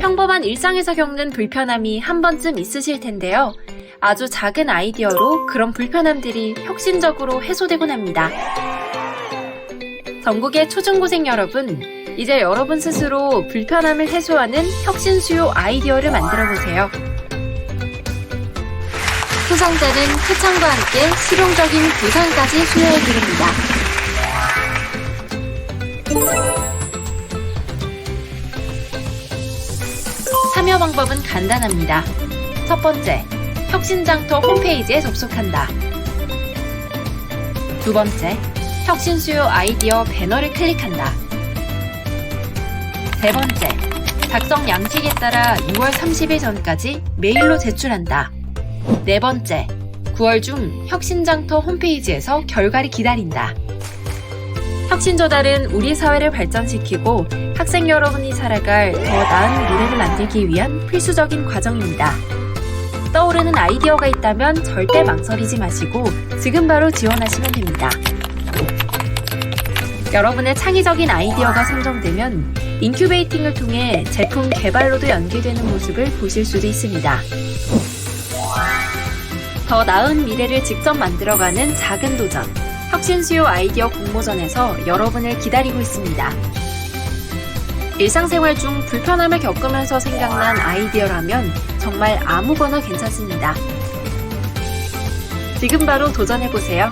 평범한 일상에서 겪는 불편함이 한 번쯤 있으실 텐데요. 아주 작은 아이디어로 그런 불편함들이 혁신적으로 해소되곤 합니다. 전국의 초중고생 여러분, 이제 여러분 스스로 불편함을 해소하는 혁신 수요 아이디어를 만들어 보세요. 수상자는 표창과 함께 실용적인 보상까지 수여해 드립니다. 참여 방법은 간단합니다. 첫 번째, 혁신장터 홈페이지에 접속한다. 두 번째, 혁신 수요 아이디어 배너를 클릭한다. 세 번째, 작성 양식에 따라 6월 30일 전까지 메일로 제출한다. 네 번째, 9월 중 혁신장터 홈페이지에서 결과를 기다린다. 혁신 조달은 우리 사회를 발전시키고 학생 여러분이 살아갈 더 나은 미래를 만들기 위한 필수적인 과정입니다. 떠오르는 아이디어가 있다면 절대 망설이지 마시고 지금 바로 지원하시면 됩니다. 여러분의 창의적인 아이디어가 선정되면 인큐베이팅을 통해 제품 개발로도 연계되는 모습을 보실 수도 있습니다. 더 나은 미래를 직접 만들어가는 작은 도전. 혁신 수요 아이디어 공모전에서 여러분을 기다리고 있습니다. 일상생활 중 불편함을 겪으면서 생각난 아이디어라면 정말 아무거나 괜찮습니다. 지금 바로 도전해보세요.